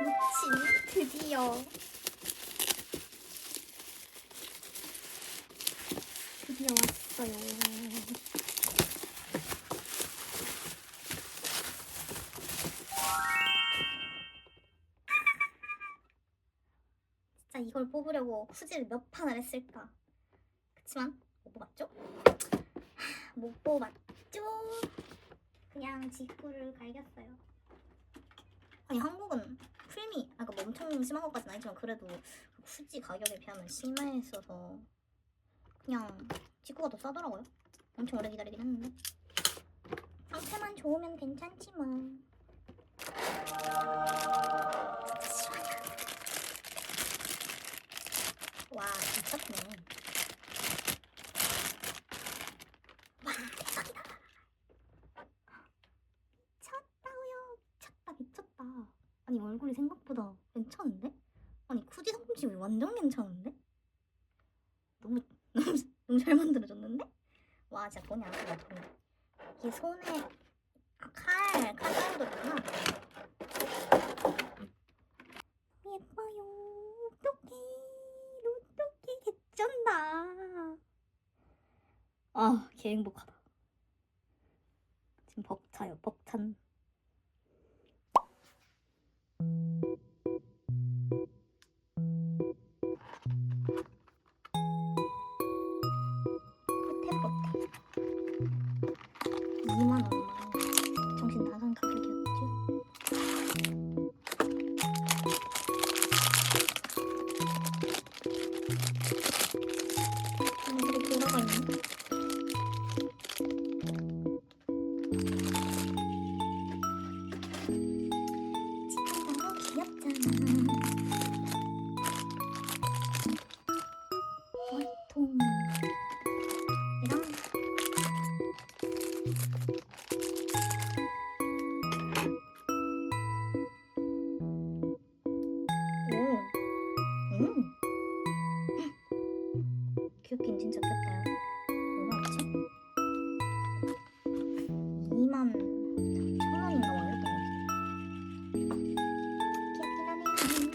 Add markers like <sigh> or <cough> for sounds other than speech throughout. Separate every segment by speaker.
Speaker 1: 미친 드디어 드디어 왔어요. 진짜 이걸 뽑으려고 후지를 몇 판을 했을까? 그치만 못 뽑았죠? 못 뽑았죠? 그냥 직구를 갈겼어요. 아니 한국은 풀미, 아까 뭐 엄청 심한 것까지는 아니지만 그래도 후지 가격에 비하면 심했어서 그냥 직구가 더 싸더라고요. 엄청 오래 기다리긴 했는데 상태만 좋으면 괜찮지 뭐. 진짜 시원하다. 와 미쳤네. 와 대박이다. 쳤다고요. 쳤다 미쳤다. 아니 얼굴이 생각보다 괜찮은데? 아니 쿠지 상품집이 완전 괜찮은데? <laughs> 너무 너무 잘 만들어졌는데? 와 진짜 돈이 안 들어 돈. 이게 손에 아, 칼, 칼 사용도구나. 예뻐요. 어떡해. 어떡해. 개쩐다. 아, 개 행복하다. 지금 벅차요, 벅찬.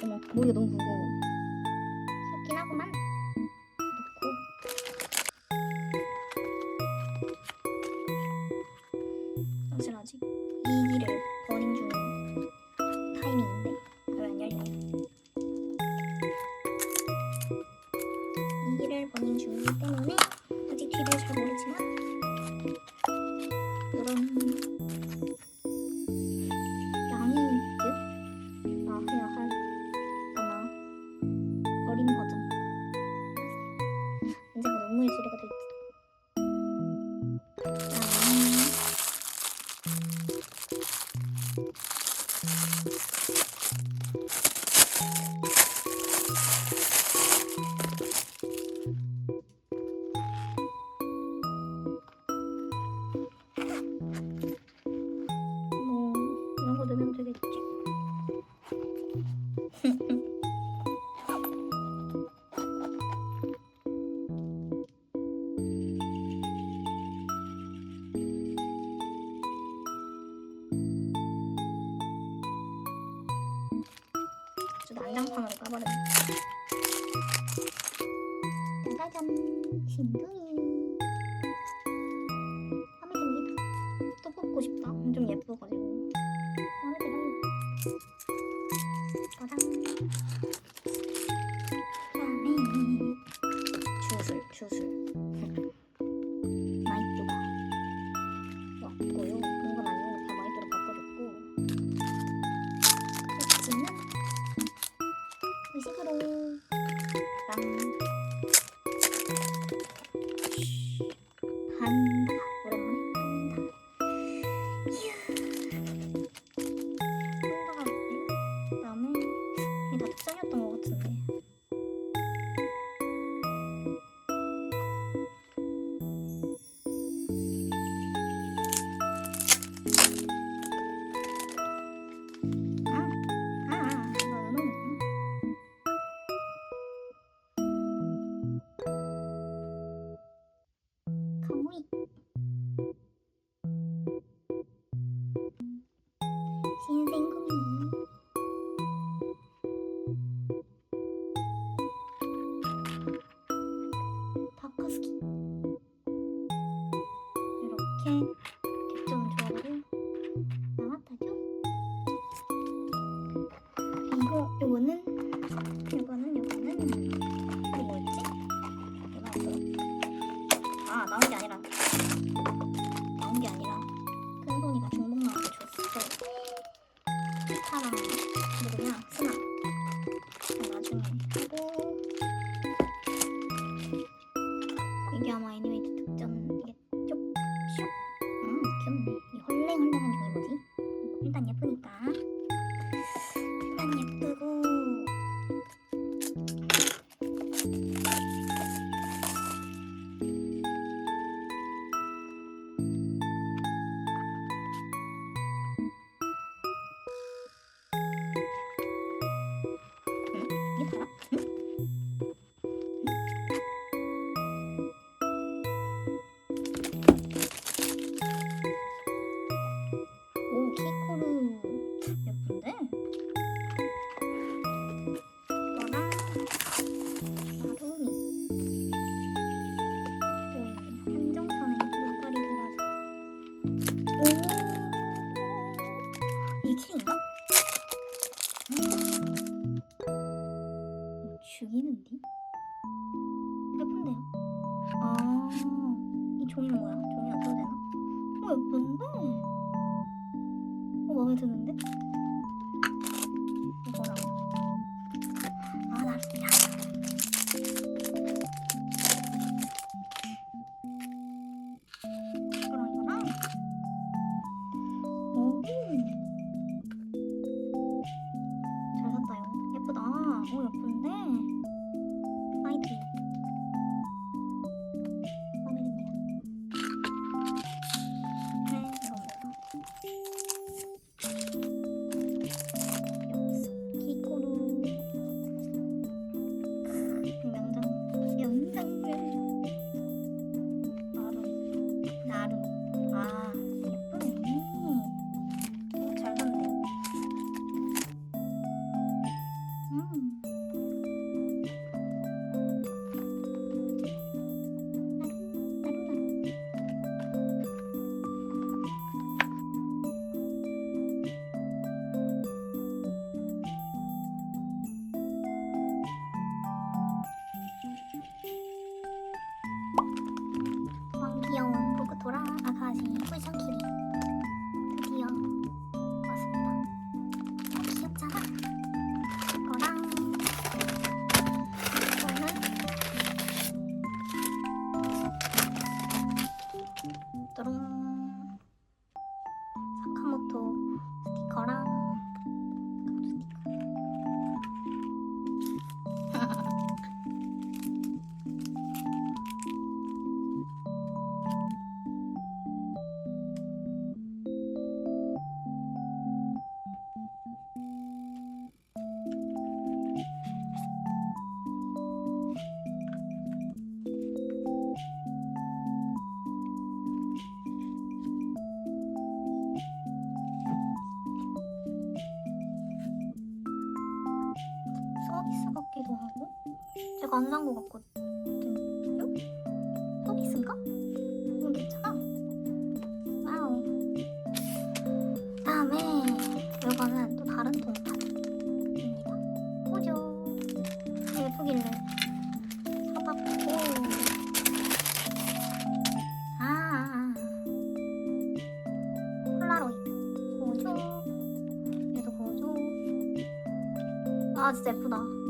Speaker 1: 어머, 머리가 너무 무거워. 귀엽긴 하구만. 놓고. 확실하지? 이 길을 버닝 중 타이밍인데 왜안 열려? 이 길을 버닝 중이기 때문에 아직 뒤를 잘 모르지만 되겠지? 저 난장판으로 까버렸네. 짜자잔, 신둥이. 이렇게 좀 좋아하고 나왔다죠? 이거 요거는 요거는 요거는 이거 뭐였지? 이거 아 나온 게 아니라 Mm-hmm. 어, 예쁜데? 어, 마음에 드는데? 아. 오. 잘 샀다 요. 예쁘다. 오, 예쁜데? 제가 안산것 같거든요? 서비스인가? 음, 괜찮아. 와우. 다음에 이거는 또 다른 동판입니다. 보죠. 예쁘길래. 사봤고. 아. 폴라로이드. 보조. 얘도 보조. 아 진짜 예쁘다